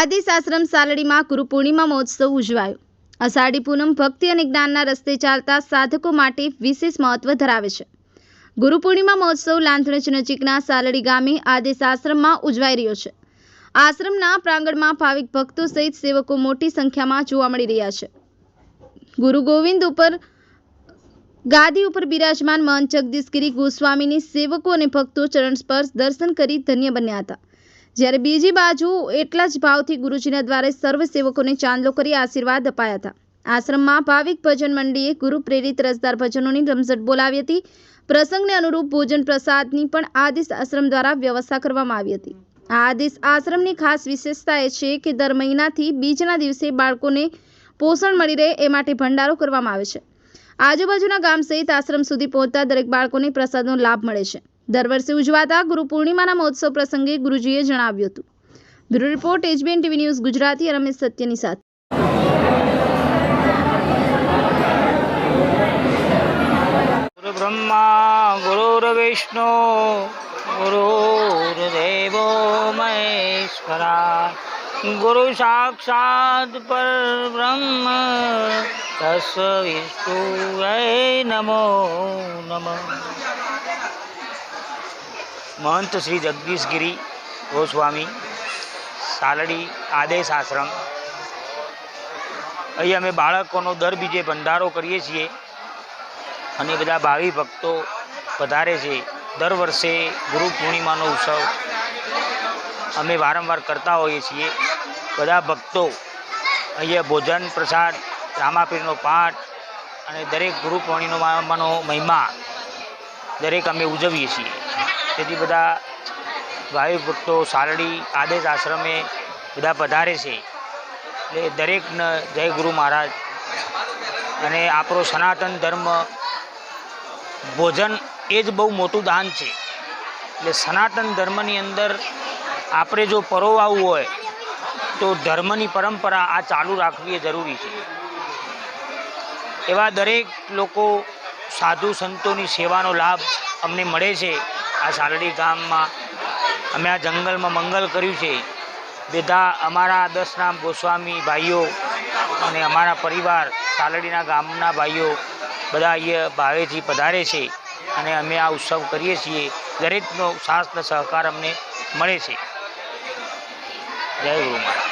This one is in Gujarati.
આદિશ આશ્રમ સાલડીમાં ગુરુ પૂર્ણિમા મહોત્સવ ઉજવાયો. અષાઢી પૂનમ ભક્તિ અને જ્ઞાનના રસ્તે ચાલતા સાધકો માટે વિશેષ મહત્વ ધરાવે છે. ગુરુ પૂર્ણિમા મહોત્સવ લાંથણજ નજીકના સાલડી ગામે આદેશ આશ્રમમાં ઉજવાઈ રહ્યો છે. આશ્રમના પ્રાંગણમાં ભાવિક ભક્તો સહિત સેવકો મોટી સંખ્યામાં જોવા મળી રહ્યા છે. ગુરુ ગોવિંદ ઉપર, ગાદી ઉપર બિરાજમાન મહંત જગદીશગીરી ગોસ્વામીની સેવકો અને ભક્તો ચરણ સ્પર્શ દર્શન કરી ધન્ય બન્યા હતા. જ્યારે બીજી બાજુ એટલા જ ભાવથી ગુરુજીના દ્વારે સર્વ સેવકોને ચાંદલો કરી આશીર્વાદ અપાયા હતા. આશ્રમમાં ભાવિક ભજન મંડળીએ ગુરુ પ્રેરિત રસદાર ભજનોની રમઝટ બોલાવી હતી. પ્રસંગને અનુરૂપ ભોજન પ્રસાદની પણ આદેશ આશ્રમ દ્વારા વ્યવસ્થા કરવામાં આવી હતી. આ આદેશ આશ્રમની ખાસ વિશેષતા એ છે કે દર મહિનાથી બીજના દિવસે બાળકોને પોષણ મળી રહે એ માટે ભંડારો કરવામાં આવે છે. આજુબાજુના ગામ સહિત આશ્રમ સુધી પહોંચતા દરેક બાળકોને પ્રસાદનો લાભ મળે છે. દર વર્ષે ઉજવાતા ગુરુ પૂર્ણિમાના મહોત્સવ પ્રસંગે ગુરુજીએ જણાવ્યું હતું. Bureau report, HBN TV news, Gujarati, Ramesh સત્યની સાથે. ગુરુ બ્રહ્મા ગુરુર્વિષ્ણુ ગુરુર્દેવો મહેશ્વરા, ગુરુ સાક્ષાત પરબ્રહ્મ તસ્ વિષ્ણુ નમો નમ. મહંત શ્રી જગદીશગીરી ગોસ્વામી સાલડી આદેશ આશ્રમ અહીં અમે બાળકોનો દર બીજે ભંડારો કરીએ છીએ અને બધા ભાવિ ભક્તો પધારે છે. દર વર્ષે ગુરુ પૂર્ણિમાનો ઉત્સવ અમે વારંવાર કરતા હોઈએ છીએ. બધા ભક્તો અહીંયા ભોજન પ્રસાદ, રામાપીરનો પાઠ અને દરેક ગુરુ પૂર્ણિમાનો મહિમા દરેક અમે ઉજવીએ છીએ. તેથી બધા ભાવિ ભક્તો સાલડી આદેશ આશ્રમે બધા પધારે છે. એટલે દરેકને જય ગુરુ મહારાજ. અને આપણો સનાતન ધર્મ ભોજન એ જ બહુ મોટું દાન છે. એટલે સનાતન ધર્મની અંદર આપણે જો પરોવાવું હોય, તો ધર્મની પરંપરા આ ચાલુ રાખવી એ જરૂરી છે. એવા દરેક લોકો સાધુ સંતોની સેવાનો લાભ અમને મળે છે. આ સાલડી ગામમાં અમે આ જંગલમાં મંગલ કર્યું છે. બધા અમારા દસનામ ગોસ્વામી ભાઈઓ અને અમારા પરિવાર સાલડીના ગામના ભાઈઓ બધા અહીંયા ભાવેથી પધારે છે અને અમે આ ઉત્સવ કરીએ છીએ. દરેકનો સાથ સહકાર અમને મળે છે. જય ગુરુ મહારાજ.